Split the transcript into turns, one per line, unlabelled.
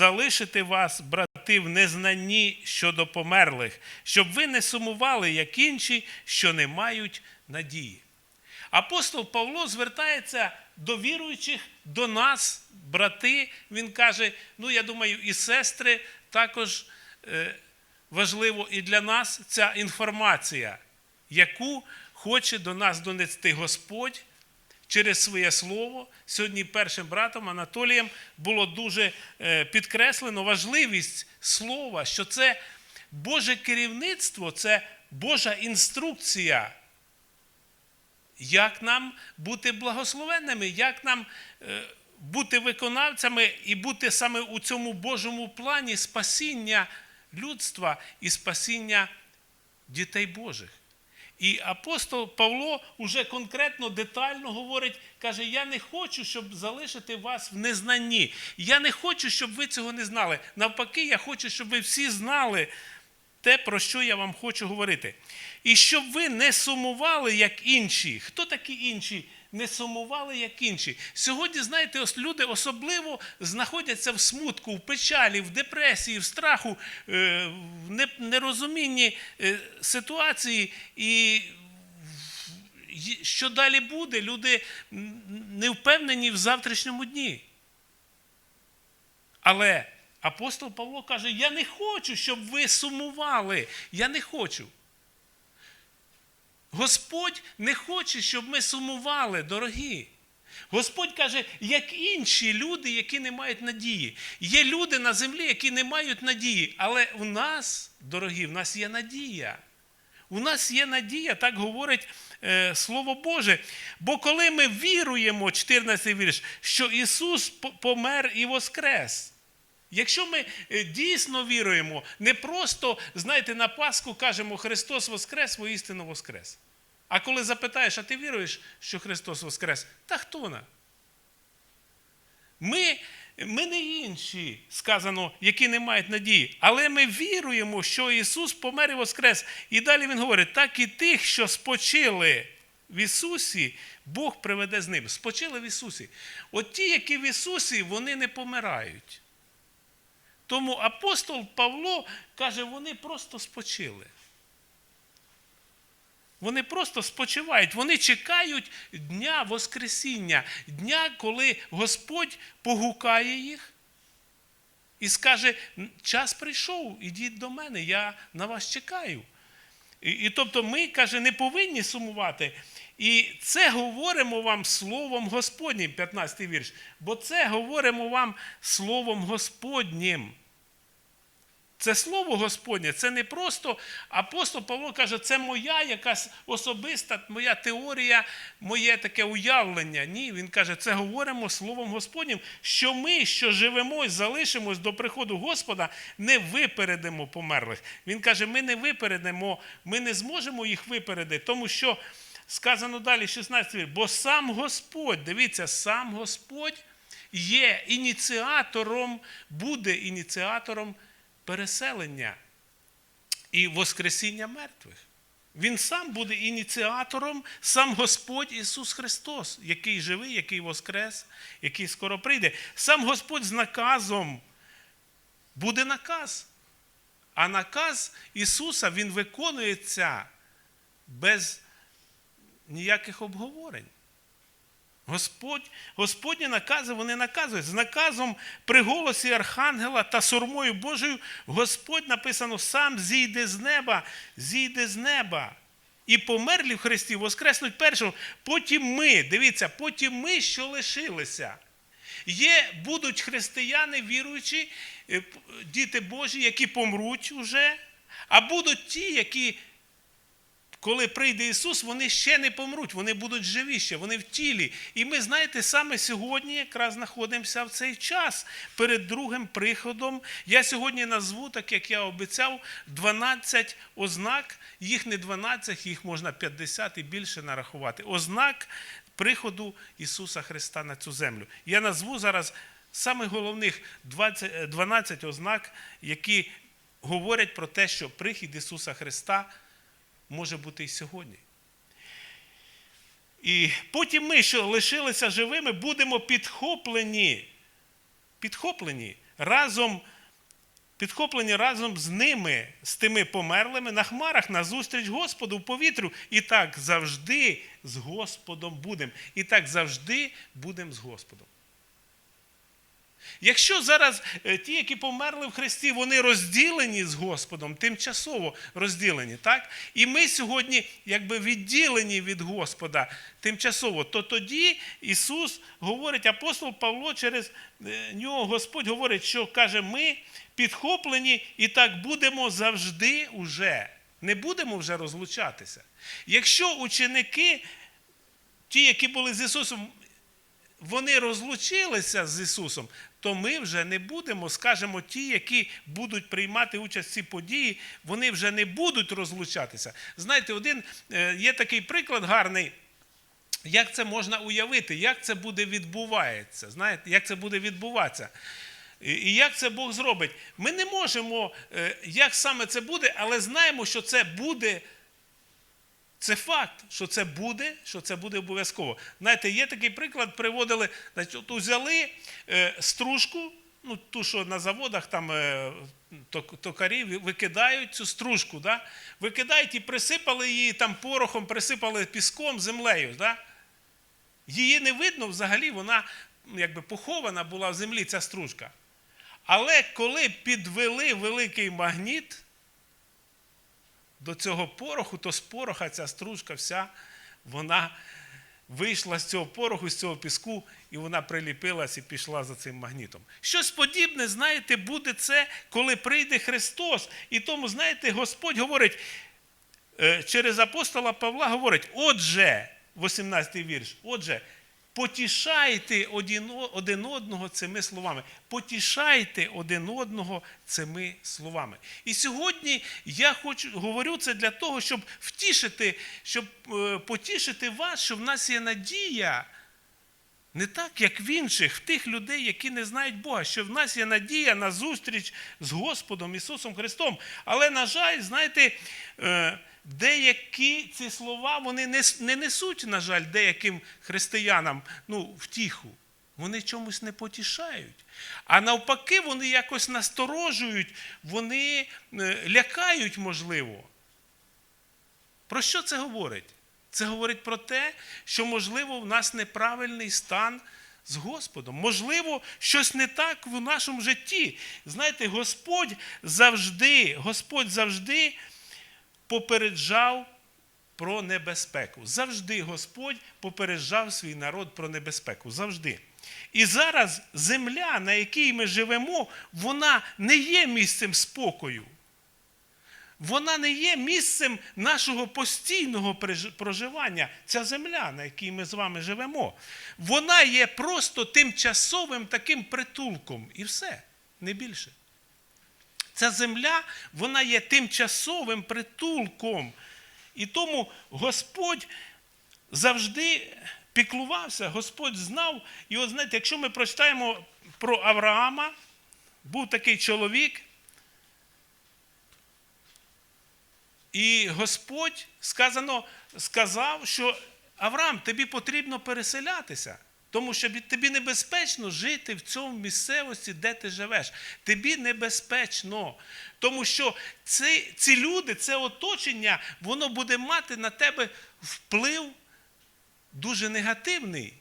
залишити вас, брати, в незнанні щодо померлих, щоб ви не сумували, як інші, що не мають надії. Апостол Павло звертається до віруючих, до нас, брати. Він каже: ну, я думаю, і сестри також е, важливо і для нас ця інформація, яку хоче до нас донести Господь через своє слово. Сьогодні першим братом Анатолієм було дуже е, підкреслено важливість слова, що це Боже керівництво, це Божа інструкція. Як нам бути благословенними, як нам е, бути виконавцями і бути саме у цьому Божому плані спасіння людства і спасіння дітей Божих. І апостол Павло уже конкретно детально говорить, каже: Я не хочу, щоб залишити вас в незнанні. Я не хочу, щоб ви цього не знали. Навпаки, я хочу, щоб ви всі знали те, про що я вам хочу говорити. І щоб ви не сумували, як інші. Хто такі інші? Не сумували, як інші. Сьогодні, знаєте, ось люди особливо знаходяться в смутку, в печалі, в депресії, в страху, е, в нерозумінні е, ситуації. І що далі буде, люди не впевнені в завтрашньому дні. Але апостол Павло каже: Я не хочу, щоб ви сумували. Я не хочу. Господь не хоче, щоб ми сумували, дорогі. Господь каже, як інші люди, які не мають надії. Є люди на землі, які не мають надії. Але у нас, дорогі, в нас є надія. У нас є надія, так говорить е, Слово Боже. Бо коли ми віруємо, 14 вірш, що Ісус помер і воскрес. Якщо ми е, дійсно віруємо, не просто, знаєте, на Пасху кажемо Христос Воскрес, воістину Воскрес. А коли запитаєш, а ти віруєш, що Христос Воскрес? Та хто вона? Ми, ми не інші, сказано, які не мають надії, але ми віруємо, що Ісус помер і воскрес. І далі Він говорить, так і тих, що спочили в Ісусі, Бог приведе з ним. Спочили в Ісусі. От ті, які в Ісусі, вони не помирають. Тому апостол Павло каже, вони просто спочили. Вони просто спочивають, вони чекають дня Воскресіння, дня, коли Господь погукає їх і скаже: час прийшов, ідіть до мене, я на вас чекаю. І, і тобто ми, каже, не повинні сумувати. І це говоримо вам Словом Господнім, 15 вірш. Бо це говоримо вам Словом Господнім. Це слово Господнє, це не просто апостол Павло каже, це моя якась особиста, моя теорія, моє таке уявлення. Ні, він каже, це говоримо словом Господнім, що ми, що живемо і залишимось до приходу Господа, не випередимо померлих. Він каже, ми не випередимо, ми не зможемо їх випередити, тому що сказано далі, 16 вірш, бо сам Господь, дивіться, сам Господь є ініціатором, буде ініціатором переселення і Воскресіння мертвих. Він сам буде ініціатором, сам Господь Ісус Христос, який живий, який воскрес, який скоро прийде. Сам Господь з наказом буде наказ. А наказ Ісуса Він виконується без ніяких обговорень. Господь, Господні накази вони наказують. З наказом при голосі Архангела та сурмою Божою Господь написано сам зійде з неба, зійде з неба. І померлі в Христі воскреснуть першим. Потім ми, дивіться, потім ми, що лишилися. Є, будуть християни, віруючі, е, діти Божі, які помруть уже, а будуть ті, які коли прийде Ісус, вони ще не помруть, вони будуть живі ще, вони в тілі. І ми, знаєте, саме сьогодні якраз знаходимося в цей час перед другим приходом. Я сьогодні назву, так як я обіцяв, 12 ознак, їх не 12, їх можна 50 і більше нарахувати. Ознак приходу Ісуса Христа на цю землю. Я назву зараз самих головних 20, е, 12 ознак, які говорять про те, що прихід Ісуса Христа може бути і сьогодні. І потім ми, що лишилися живими, будемо підхоплені, підхоплені разом, підхоплені разом з ними, з тими померлими, на хмарах назустріч Господу в повітрю. І так завжди з Господом будемо. І так завжди будемо з Господом. Якщо зараз е, ті, які померли в Христі, вони розділені з Господом, тимчасово розділені, так? І ми сьогодні якби відділені від Господа тимчасово, то тоді Ісус говорить, апостол Павло через е, нього Господь говорить, що каже, ми підхоплені і так будемо завжди уже. Не будемо вже розлучатися. Якщо ученики, ті, які були з Ісусом, вони розлучилися з Ісусом, то ми вже не будемо, скажімо, ті, які будуть приймати участь в цій події, вони вже не будуть розлучатися. Знаєте, один е, є такий приклад гарний. Як це можна уявити, як це буде відбувається? Знаєте, як це буде відбуватися? І і як це Бог зробить? Ми не можемо, е, як саме це буде, але знаємо, що це буде це факт, що це буде, що це буде обов'язково. Знаєте, є такий приклад, приводили, значить, от взяли е, стружку, ну, ту, що на заводах там е, ток- токарі викидають цю стружку, да? викидають і присипали її там порохом, присипали піском, землею. Да? Її не видно взагалі, вона якби похована була в землі, ця стружка. Але коли підвели великий магніт, до цього пороху, то з пороха ця стружка вся, вона вийшла з цього пороху, з цього піску, і вона приліпилась і пішла за цим магнітом. Щось подібне, знаєте, буде це, коли прийде Христос. І тому, знаєте, Господь говорить е, через апостола Павла говорить: отже, 18-й вірш, отже, потішайте один одного цими словами. Потішайте один одного цими словами. І сьогодні я хочу говорю це для того, щоб втішити, щоб е, потішити вас, що в нас є надія. Не так, як в інших, в тих людей, які не знають Бога, що в нас є надія на зустріч з Господом Ісусом Христом. Але, на жаль, знаєте, е, деякі ці слова вони не, несуть, на жаль, деяким християнам ну, втіху. Вони чомусь не потішають. А навпаки, вони якось насторожують, вони е, лякають, можливо. Про що це говорить? Це говорить про те, що, можливо, в нас неправильний стан з Господом. Можливо, щось не так в нашому житті. Знаєте, Господь завжди, Господь завжди попереджав про небезпеку. Завжди Господь попереджав свій народ про небезпеку. Завжди. І зараз земля, на якій ми живемо, вона не є місцем спокою вона не є місцем нашого постійного проживання, ця земля, на якій ми з вами живемо. Вона є просто тимчасовим таким притулком. І все, не більше. Ця земля, вона є тимчасовим притулком. І тому Господь завжди піклувався, Господь знав. І от знаєте, якщо ми прочитаємо про Авраама, був такий чоловік, І Господь сказано, сказав, що Авраам, тобі потрібно переселятися, тому що тобі небезпечно жити в цьому місцевості, де ти живеш. Тобі небезпечно. Тому що ці, ці люди, це оточення, воно буде мати на тебе вплив дуже негативний.